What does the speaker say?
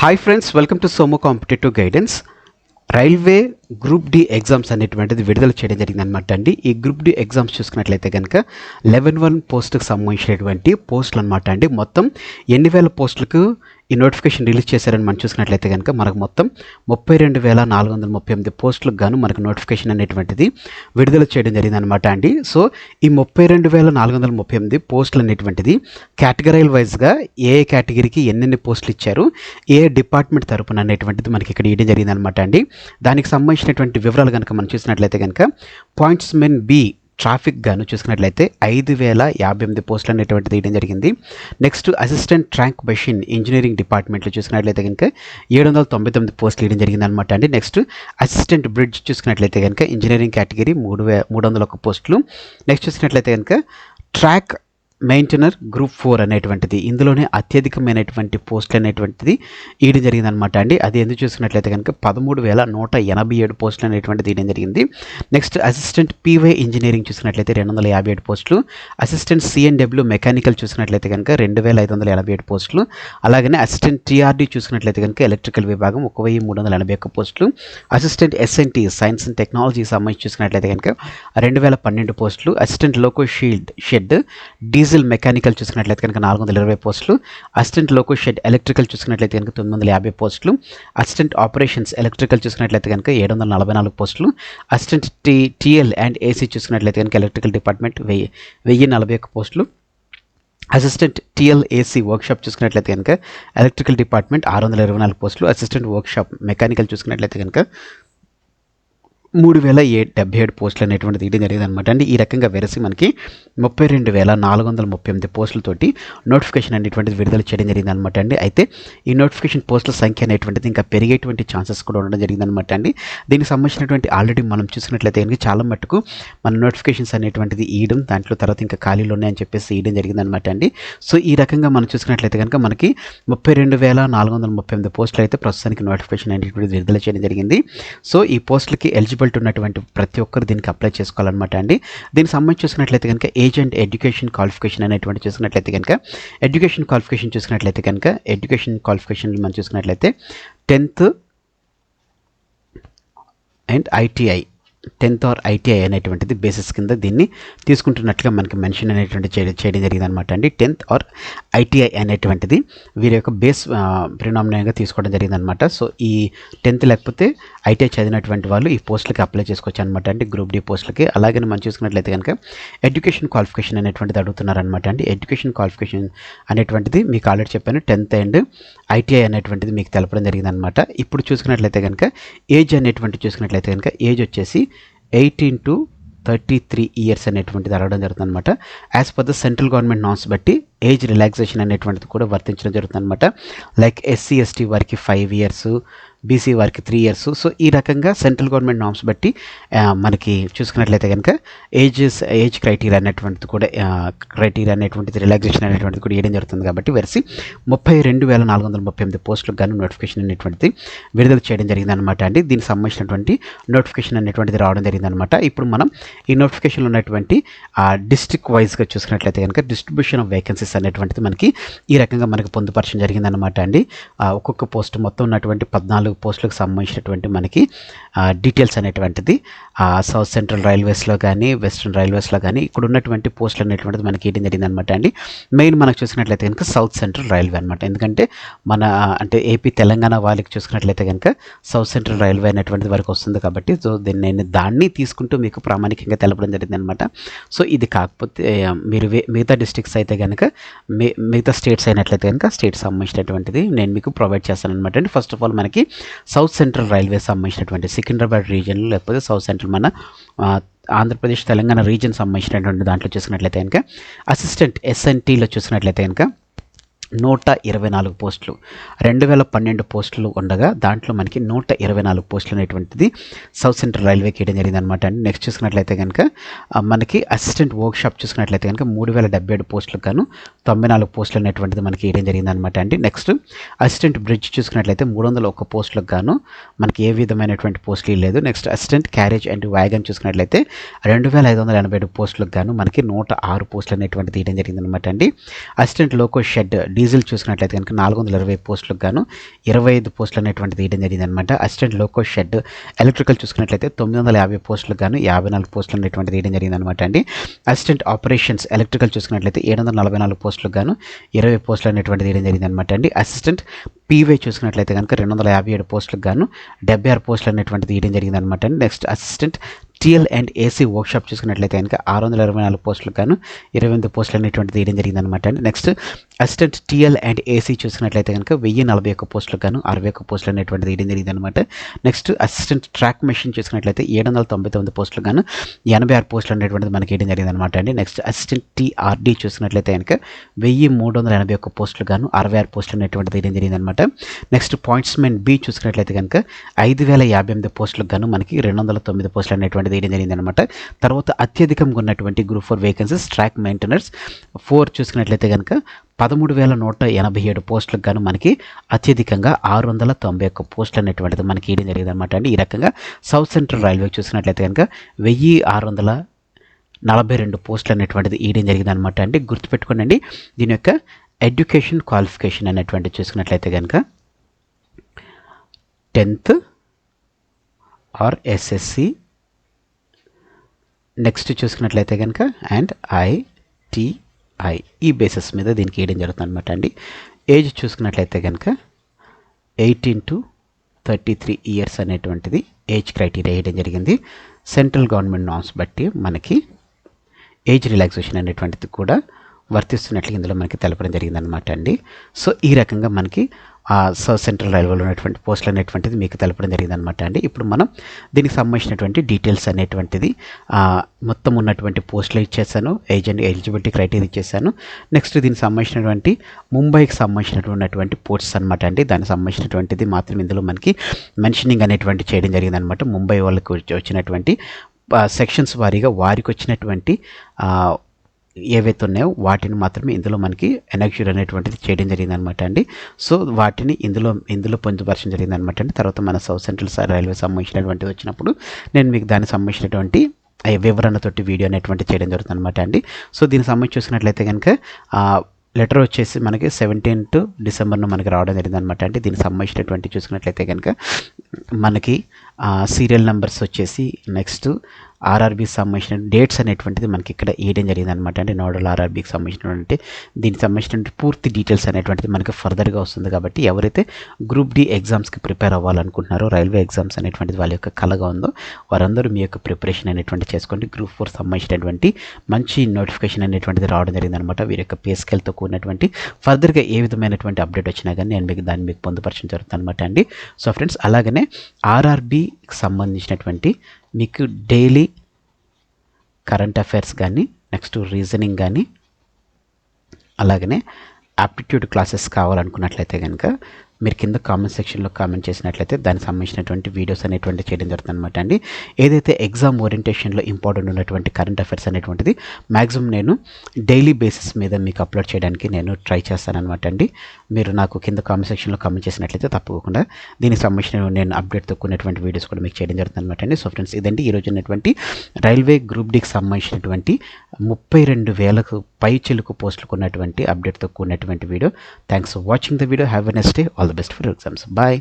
Hi friends, welcome to SOMO Competitive Guidance. Railway group D exams అనేటువంటిది విడుదల చేయడం జరిగింది అనమాట అండి. ఈ గ్రూప్ డి ఎగ్జామ్స్ చూసుకున్నట్లయితే కనుక లెవెన్ వన్ పోస్ట్కి సంబంధించినటువంటి పోస్టులు అనమాట అండి. మొత్తం ఎన్ని వేల పోస్టులకు ఈ నోటిఫికేషన్ రిలీజ్ చేశారని మనం చూసుకున్నట్లయితే కనుక మనకు మొత్తం ముప్పై రెండు వేల నాలుగు వందల ముప్పై ఎనిమిది పోస్టులకు గాను మనకు నోటిఫికేషన్ అనేటువంటిది విడుదల చేయడం జరిగింది అనమాట అండి. సో ఈ ముప్పై రెండు వేల నాలుగు వందల ముప్పై ఎనిమిది పోస్టులు అనేటువంటిది కేటగిరీల వైజ్గా ఏ కేటగిరీకి ఎన్నెన్ని పోస్టులు ఇచ్చారు ఏ డిపార్ట్మెంట్ తరపున అనేటువంటిది మనకి ఇక్కడ ఇవ్వడం జరిగింది అనమాట అండి. దానికి సంబంధించినటువంటి వివరాలు కనుక మనం చూసినట్లయితే కనుక పాయింట్స్ మెన్ బి ట్రాఫిక్ గాను చూసుకున్నట్లయితే ఐదు వేల యాభై ఎనిమిది పోస్టులు అనేటువంటిది తీయడం జరిగింది. Next assistant track machine engineering డిపార్ట్మెంట్లో చూసుకున్నట్లయితే కనుక ఏడు వందల తొంభై తొమ్మిది పోస్టులు వేయడం జరిగింది అనమాట అండి. నెక్స్ట్ అసిస్టెంట్ బ్రిడ్జ్ చూసుకున్నట్లయితే కనుక ఇంజనీరింగ్ కేటగిరీ మూడు వే మూడు వందల ఒక పోస్టులు. నెక్స్ట్ చూసినట్లయితే కనుక ట్రాక్ మెయింటెనర్ గ్రూప్ ఫోర్ అనేటువంటిది. ఇందులోనే అత్యధికమైనటువంటి పోస్టులు అనేటువంటిది ఇయడం జరిగింది అనమాట అండి. అది ఎందుకు చూసుకున్నట్లయితే కనుక పదమూడు వేల నూట ఎనభై ఏడు పోస్టులు అనేటువంటిది ఇయడం జరిగింది. నెక్స్ట్ అసిస్టెంట్ పీవై ఇంజనీరింగ్ చూసినట్లయితే రెండు వందల యాభై ఏడు పోస్టులు. అసిస్టెంట్ సిఎన్డబ్ల్యూ మెకానికల్ చూసినట్లయితే కనుక రెండు వేల ఐదు వందల ఎనభై ఏడు పోస్టులు. అలాగనే అసిస్టెంట్ టీఆర్డీ చూసినట్లయితే కనుక ఎలక్ట్రికల్ విభాగం ఒక వెయ్యి మూడు వందల ఎనభై ఒక్క పోస్టులు. Assistant SNT science and technology సంబంధించి చూసినట్లయితే కనుక రెండు వేల పన్నెండు పోస్టులు. Assistant loco shield shed diesel mechanical చూసుకున్నట్లయితే కనుక నాలుగు వందల ఇరవై పోస్టులు అసిస్టెంట్ లోకో షెడ్ ఎలక్ట్రికల్ చూసుకున్నట్లయితే కనుక తొమ్మిది వందల యాభై పోస్టులు అసిస్టెంట్ ఆపరేషన్స్ ఎలక్ట్రికల్ చూసుకున్నట్లయితే కనుక ఏడు వందల నలభై నాలుగు పోస్టులు assistant T TL and AC చూసుకున్నట్లయితే కనుక ఎలక్ట్రికల్ డిపార్ట్మెంట్ వెయ్యి వెయ్యి నలభై ఒక్క పోస్టులు అసిస్టెంట్ టిఎల్ ఏసీ వర్క్షాప్ చూసుకున్నట్లయితే కనుక ఎలక్ట్రికల్ డిపార్ట్మెంట్ ఆరు వందల ఇరవై నాలుగు పోస్టులు అసిస్టెంట్ వర్క్షాప్ మెకానికల్ చూసుకున్నట్లయితే కనుక మూడు వేల ఏ డెబ్బై ఏడు పోస్టులు అనేటువంటిది తీయడం జరిగింది అనమాట అండి ఈ రకంగా వెరసి మనకి ముప్పై రెండు వేల నాలుగు వందల ముప్పై ఎనిమిది పోస్టులతోటి నోటిఫికేషన్ అనేటువంటిది విడుదల చేయడం జరిగింది అనమాట అండి. అయితే ఈ నోటిఫికేషన్ పోస్టుల సంఖ్య అనేటువంటిది ఇంకా పెరిగేటువంటి ఛాన్సెస్ కూడా ఉండడం జరిగింది అనమాట అండి. దీనికి సంబంధించినటువంటి ఆల్రెడీ మనం చూసినట్లయితే కనుక చాలా మట్టుకు మన నోటిఫికేషన్స్ అనేటువంటిది ఇయడం దాంట్లో తర్వాత ఇంకా ఖాళీలు ఉన్నాయని చెప్పేసి ఇయడం జరిగింది అనమాట అండి. సో ఈ రకంగా మనం చూసుకున్నట్లయితే కనుక మనకి ముప్పై రెండు వేల నాలుగు వందల ముప్పై ఎనిమిది పోస్టులు అయితే ప్రస్తుతానికి నోటిఫికేషన్ అనేటువంటిది విడుదల చేయడం జరిగింది. సో ఈ పోస్టులకి ఎలిజిబిలిటీ ఉన్నటువంటి ప్రతి ఒక్కరు దీనికి అప్లై చేసుకోవాలన్నమాట అండి. దీనికి సంబంధించి చూసుకున్నట్లయితే కనుక ఏజ్ అండ్ ఎడ్యుకేషన్ క్వాలిఫికేషన్ అనేటువంటి చూసినట్లయితే కనుక ఎడ్యుకేషన్ క్వాలిఫికేషన్ చూసినట్లయితే కనుక ఎడ్యుకేషన్ క్వాలిఫికేషన్ మనం చూసినట్లయితే tenth and ITI tenth or ITI అనేటువంటిది బేసిస్ కింద దీన్ని తీసుకుంటున్నట్లుగా మనకి మెన్షన్ అనేటువంటి చేయడం జరిగింది అనమాట అండి. టెన్త్ ఆర్ ఐటీఐ అనేటువంటిది వీరి యొక్క బేస్ ప్రినామినంగా తీసుకోవడం జరిగింది అనమాట సో ఈ టెన్త్ లేకపోతే ఐటీఐ చదివినటువంటి వాళ్ళు ఈ పోస్టులకి అప్లై చేసుకోవచ్చు అనమాట అండి. గ్రూప్ డి పోస్టులకి. అలాగే మనం చూసుకున్నట్లయితే కనుక ఎడ్యుకేషన్ క్వాలిఫికేషన్ అనేటువంటిది అడుగుతున్నారనమాట అండి. ఎడ్యుకేషన్ క్వాలిఫికేషన్ అనేటువంటిది మీకు ఆల్రెడీ చెప్పాను. టెన్త్ అండ్ ఐటీఐ అనేటువంటిది మీకు తెలపడం జరిగింది అనమాట ఇప్పుడు చూసుకున్నట్లయితే కనుక ఏజ్ అనేటువంటి చూసుకున్నట్లయితే కనుక ఏజ్ వచ్చేసి eighteen to thirty three years అనేటువంటిది అడగడం జరుగుతుంది అనమాట as per the central government naans బట్టి ఏజ్ రిలాక్సేషన్ అనేటువంటిది కూడా వర్తించడం జరుగుతుంది అనమాట లైక్ ఎస్సీ ఎస్టీ వారికి ఫైవ్ ఇయర్స్ బీసీ వారికి త్రీ ఇయర్స్ సో ఈ రకంగా సెంట్రల్ గవర్నమెంట్ నామ్స్ బట్టి మనకి చూసుకున్నట్లయితే కనుక ఏజెస్ ఏజ్ క్రైటీరియా అనేటువంటిది కూడా క్రైటీరియా అనేటువంటిది రిలాక్సేషన్ అనేటువంటిది కూడా వేయడం జరుగుతుంది కాబట్టి వెరసి ముప్పై రెండు వేల నాలుగు వందల ముప్పై ఎనిమిది పోస్టులకు గాను నోటిఫికేషన్ అనేటువంటిది విడుదల చేయడం జరిగిందనమాట అండి. దీనికి సంబంధించినటువంటి నోటిఫికేషన్ అనేటువంటిది రావడం జరిగింది అనమాట ఇప్పుడు మనం ఈ నోటిఫికేషన్లో ఉన్నటువంటి డిస్ట్రిక్ట్ వైజ్గా చూసుకున్నట్లయితే కనుక డిస్ట్రిబ్యూషన్ ఆఫ్ వేకెన్సీస్ అనేటువంటిది మనకి ఈ రకంగా మనకి పొందుపరచడం జరిగిందనమాట అండి. ఒక్కొక్క పోస్ట్ మొత్తం ఉన్నటువంటి పద్నాలుగు పోస్టులకు సంబంధించినటువంటి మనకి డీటెయిల్స్ అనేటువంటిది సౌత్ సెంట్రల్ రైల్వేస్లో కానీ వెస్ట్రన్ రైల్వేస్లో కానీ ఇక్కడ ఉన్నటువంటి పోస్టులు అనేటువంటిది మనకి ఏంటి జరిగింది అనమాట అండి. మెయిన్ మనకు చూసినట్లయితే కనుక సౌత్ సెంట్రల్ రైల్వే అనమాట ఎందుకంటే మన అంటే ఏపీ తెలంగాణ వాళ్ళకి చూసుకున్నట్లయితే కనుక సౌత్ సెంట్రల్ రైల్వే అనేటువంటిది వరకు వస్తుంది కాబట్టి సో దీన్ని నేను దాన్ని తీసుకుంటూ మీకు ప్రామాణికంగా తెలపడం జరిగింది అనమాట సో ఇది కాకపోతే మీరు మిగతా డిస్ట్రిక్ట్స్ అయితే కనుక మిగతా స్టేట్స్ అయినట్లయితే కనుక స్టేట్ సంబంధించినటువంటిది నేను మీకు ప్రొవైడ్ చేస్తాను అనమాట అండి. ఫస్ట్ ఆఫ్ ఆల్ మనకి సౌత్ సెంట్రల్ రైల్వే సంబంధించినటువంటి సికింద్రాబాద్ రీజియన్ లేకపోతే సౌత్ సెంట్రల్ మన ఆంధ్రప్రదేశ్ తెలంగాణ రీజియన్ సంబంధించినటువంటి దాంట్లో చూసినట్లయితే కనుక అసిస్టెంట్ ఎస్ఎన్టీలో చూసినట్లయితే కనుక నూట ఇరవై నాలుగు పోస్టులు. రెండు వేల పన్నెండు పోస్టులు ఉండగా దాంట్లో మనకి నూట ఇరవై నాలుగు పోస్టులు అనేటువంటిది సౌత్ సెంట్రల్ రైల్వేకి ఇవ్వడం జరిగింది అనమాట అండి నెక్స్ట్ చూసుకున్నట్లయితే కనుక మనకి అసిస్టెంట్ వర్క్ షాప్ చూసుకున్నట్లయితే కనుక మూడు వేల డెబ్బై ఏడు పోస్టులకు గాను తొంభై నాలుగు పోస్టులు అనేటువంటిది మనకి ఇవ్వడం జరిగింది అనమాట అండి నెక్స్ట్ అసిస్టెంట్ బ్రిడ్జ్ చూసుకున్నట్లయితే మూడు వందల ఒక్క పోస్టులకు గాను మనకి ఏ విధమైనటువంటి పోస్టులు లేదు next assistant carriage and wagon చూసుకున్నట్లయితే రెండు వేల ఐదు వందల ఎనభై ఏడు పోస్టులకు గాను మనకి నూట ఆరు పోస్టులు అనేటువంటిది ఇవ్వడం జరిగింది అనమాట అండి అసిస్టెంట్ లోకో షెడ్ డీజిల్ చూసుకున్నట్లయితే కనుక నాలుగు వందల ఇరవై పోస్టులకు గాను ఇరవై ఐదు పోస్టులు అనేటువంటిది వేయడం జరిగింది అనమాట అసిస్టెంట్ లోకో షెడ్ ఎలక్ట్రికల్ చూసుకున్నట్లయితే తొమ్మిది వందల యాభై పోస్టులకు గాను యాభై నాలుగు పోస్టులు అనేటువంటిది వేయడం జరిగింది అనమాట అండి. అసిస్టెంట్ ఆపరేషన్స్ ఎలక్ట్రికల్ చూసుకున్నట్లయితే ఏడు వందల నలభై నాలుగు పోస్టులకు గాను ఇరవై పోస్టులు అనేటువంటిది వేయడం జరిగింది అనమాట అండి. అసిస్టెంట్ పీవై చూసుకున్నట్లయితే కనుక రెండు వందల యాభై ఏడు పోస్టులకు గాను డెబ్బై ఆరు పోస్టులు అనేటువంటిది వేయడం జరిగింది అనమాట అండి. Next assistant TL and AC workshop చూసుకున్నట్లయితే కనుక ఆరు వందల ఇరవై నాలుగు పోస్టులు గాను ఇరవై ఎనిమిది పోస్టులు అనేటువంటిది తీయడం జరిగింది అనమాట అండి. Next assistant TL and AC చూసుకున్నట్లయితే కనుక వెయ్యి నలభై ఒక్క పోస్టులు గాను అరవై ఒక్క పోస్టులు అనేటువంటి తీయడం జరిగింది అనమాట నెక్స్ట్ అసిస్టెంట్ ట్రాక్ మెషిన్ చూసుకున్నట్లయితే ఏడు వందల తొంభై తొమ్మిది పోస్టులు గాను ఎనభై ఆరు పోస్టులు అనేటువంటిది మనకి వేయడం జరిగింది అనమాట అండి. నెక్స్ట్ అసిస్టెంట్ టీఆర్డీ చూసుకున్నట్లయితే కనుక వెయ్యి మూడు వందల ఎనభై ఒక్క పోస్టులు గాను అరవై ఆరు పోస్టులు అనేటువంటిది తీయడం జరిగింది అనమాట నెక్స్ట్ పాయింట్స్మెన్ బి చూసుకున్నట్లయితే కనుక ఐదు వేల యాభై ఎనిమిది పోస్టులకు గాను మనకి రెండు వందల తొమ్మిది పోస్టులు అనేటువంటిది వేయడం జరిగింది అనమాట తర్వాత అత్యధికంగా ఉన్నటువంటి group four vacancies track maintainers four చూసుకున్నట్లయితే కనుక పదమూడు వేల నూట ఎనభై ఏడు పోస్టులకు గాను మనకి అత్యధికంగా ఆరు వందల తొంభై ఒక్క పోస్టులు అనేటువంటిది మనకి ఇవ్వడం జరిగింది అనమాట అండి. ఈ రకంగా సౌత్ సెంట్రల్ రైల్వే చూసినట్లయితే కనుక వెయ్యి ఆరు వందల నలభై రెండు పోస్టులు అనేటువంటిది ఇవ్వడం జరిగింది అనమాట అండి. గుర్తుపెట్టుకోండి దీని యొక్క ఎడ్యుకేషన్ క్వాలిఫికేషన్ అనేటువంటి చూసుకున్నట్లయితే కనుక టెన్త్ ఆర్ ఎస్ఎస్సి నెక్స్ట్ చూసుకున్నట్లయితే కనుక అండ్ ఐటీఐ ఈ బేసిస్ మీద దీనికి వేయడం జరుగుతుంది అనమాట అండి. ఏజ్ చూసుకున్నట్లయితే కనుక eighteen to thirty three years అనేటువంటిది ఏజ్ క్రైటీరియా వేయడం జరిగింది. సెంట్రల్ గవర్నమెంట్ నామ్స్ బట్టి మనకి ఏజ్ రిలాక్సేషన్ అనేటువంటిది కూడా వర్తిస్తున్నట్లు ఇందులో మనకి తెలపడం జరిగిందనమాట అండి. సో ఈ రకంగా మనకి సెంట్రల్ రైల్వేలో ఉన్నటువంటి పోస్టులు అనేటువంటిది మీకు తెలపడం జరిగిందనమాట అండి. ఇప్పుడు మనం దీనికి సంబంధించినటువంటి డీటెయిల్స్ అనేటువంటిది మొత్తం ఉన్నటువంటి పోస్టులు ఇచ్చేసాను ఏజెంట్ ఎలిజిబిలిటీ క్రైటీరియా ఇచ్చేసాను. నెక్స్ట్ దీనికి సంబంధించినటువంటి ముంబైకి సంబంధించినటువంటి పోస్ట్స్ అనమాట అండి. దానికి సంబంధించినటువంటిది మాత్రం ఇందులో మనకి మెన్షనింగ్ అనేటువంటి చేయడం జరిగిందనమాట ముంబై వాళ్ళకి వచ్చినటువంటి సెక్షన్స్ వారీగా వారికి వచ్చినటువంటి ఏవైతే ఉన్నాయో వాటిని మాత్రమే ఇందులో మనకి ఎనక్ష్యూర్ అనేటువంటిది చేయడం జరిగిందనమాట అండి. సో వాటిని ఇందులో ఇందులో పొందుపరచడం జరిగిందనమాట అండి. తర్వాత మన సౌత్ సెంట్రల్ స- రైల్వే సంబంధించినటువంటిది వచ్చినప్పుడు నేను మీకు దానికి సంబంధించినటువంటి వివరణతోటి వీడియో అనేటువంటి చేయడం జరుగుతుంది అనమాట అండి. సో దీనికి సంబంధించి చూసినట్లయితే కనుక లెటర్ వచ్చేసి మనకి సెవెంటీన్త్ డిసెంబర్ను మనకి రావడం జరిగింది అనమాట అంటే దీనికి సంబంధించినటువంటి చూసుకున్నట్లయితే కనుక మనకి సీరియల్ నెంబర్స్ వచ్చేసి నెక్స్ట్ ఆర్ఆర్బీకి సంబంధించిన డేట్స్ అనేటువంటిది మనకి ఇక్కడ వేయడం జరిగింది అనమాట అంటే నోడల్ ఆర్ఆర్బీకి సంబంధించినటువంటి దీనికి సంబంధించిన పూర్తి డీటెయిల్స్ అనేటువంటిది మనకి ఫర్దర్గా వస్తుంది కాబట్టి ఎవరైతే గ్రూప్ డి ఎగ్జామ్స్కి ప్రిపేర్ అవ్వాలనుకుంటున్నారో రైల్వే ఎగ్జామ్స్ అనేటువంటిది వాళ్ళ యొక్క కలగా ఉందో వారందరూ మీ యొక్క ప్రిపరేషన్ అనేటువంటి చేసుకోండి. గ్రూప్ ఫోర్ సంబంధించినటువంటి మంచి నోటిఫికేషన్ అనేటువంటిది రావడం జరిగింది అనమాట వీరి యొక్క పే స్కేల్తో కూడినటువంటి ఫర్దర్గా ఏ విధమైనటువంటి అప్డేట్ వచ్చినా కానీ నేను మీకు దాన్ని మీకు పొందుపరచడం జరుగుతుంది అనమాట అండి. సో ఫ్రెండ్స్ అలాగనే ఆర్ఆర్బీ ఆర్ఆర్బీకి సంబంధించినటువంటి మీకు డైలీ కరెంట్ అఫైర్స్ కానీ నెక్స్ట్ రీజనింగ్ కానీ అలాగనే ఆప్టిట్యూడ్ క్లాసెస్ కావాలనుకున్నట్లయితే కనుక మీరు కింద కామెంట్ సెక్షన్లో కామెంట్ చేసినట్లయితే దానికి సంబంధించినటువంటి వీడియోస్ అనేటువంటి చేయడం జరుగుతుంది అనమాట అండి. ఏదైతే ఎగ్జామ్ ఓరియంటేషన్లో ఇంపార్టెంట్ ఉన్నటువంటి కరెంట్ అఫైర్స్ అనేటువంటిది మ్యాక్సిమం నేను డైలీ బేసిస్ మీద మీకు అప్లోడ్ చేయడానికి నేను ట్రై చేస్తాను అనమాట అండి. మీరు నాకు కింద కామెంట్ సెక్షన్లో కామెంట్ చేసినట్లయితే తప్పకుండా దీనికి సంబంధించిన నేను అప్డేట్ తక్కున్నటువంటి వీడియోస్ కూడా మీకు చేయడం జరుగుతుంది అనమాట అండి. సో ఫ్రెండ్స్ ఇదండి ఈరోజు ఉన్నటువంటి రైల్వే గ్రూప్ డికి సంబంధించినటువంటి ముప్పై రెండు వేలకు పై చిలుకు పోస్టులకు ఉన్నటువంటి అప్డేట్ తక్కువ ఉన్నటువంటి video thanks for watching the video have a next day all the best for exams bye